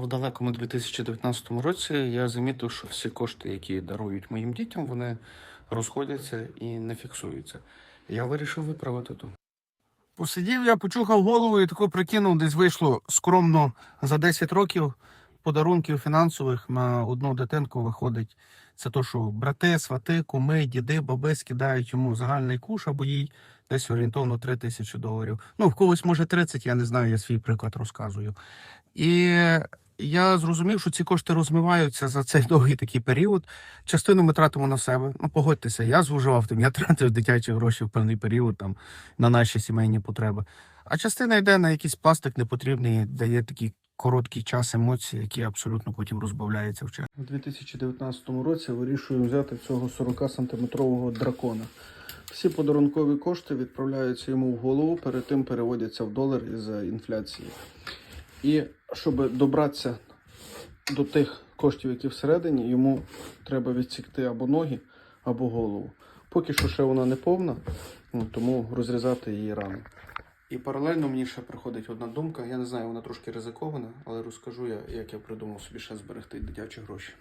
В далекому 2019 році я замітив, що всі кошти, які дарують моїм дітям, вони розходяться і не фіксуються. Я вирішив виправити то. Посидів я, почухав голову і тако прикинув, десь вийшло скромно за 10 років подарунків фінансових на одну дитинку виходить. Це то, що брати, свати, куми, діди, баби скидають йому загальний куш або їй десь орієнтовно 3 тисячі доларів. Ну, в когось може 30, я не знаю, я свій приклад розказую. І я зрозумів, що ці кошти розмиваються за цей довгий такий період. Частину ми тратимо на себе. Ну, погодьтеся, я зловживав тим, я тратив дитячі гроші в певний період там на наші сімейні потреби. А частина йде на якийсь пластик непотрібний, дає такий короткий час емоцій, які абсолютно потім розбавляються в час. У 2019 році вирішую взяти цього 40-сантиметрового дракона. Всі подарункові кошти відправляються йому в голову, перед тим переводяться в долар із-за інфляції. І щоб добратися до тих коштів, які всередині, йому треба відсікти або ноги, або голову. Поки що ще вона не повна, ну, тому розрізати її рано. І паралельно мені ще приходить одна думка. Я не знаю, вона трошки ризикована, але розкажу я, як я придумав собі ще зберегти дитячі гроші.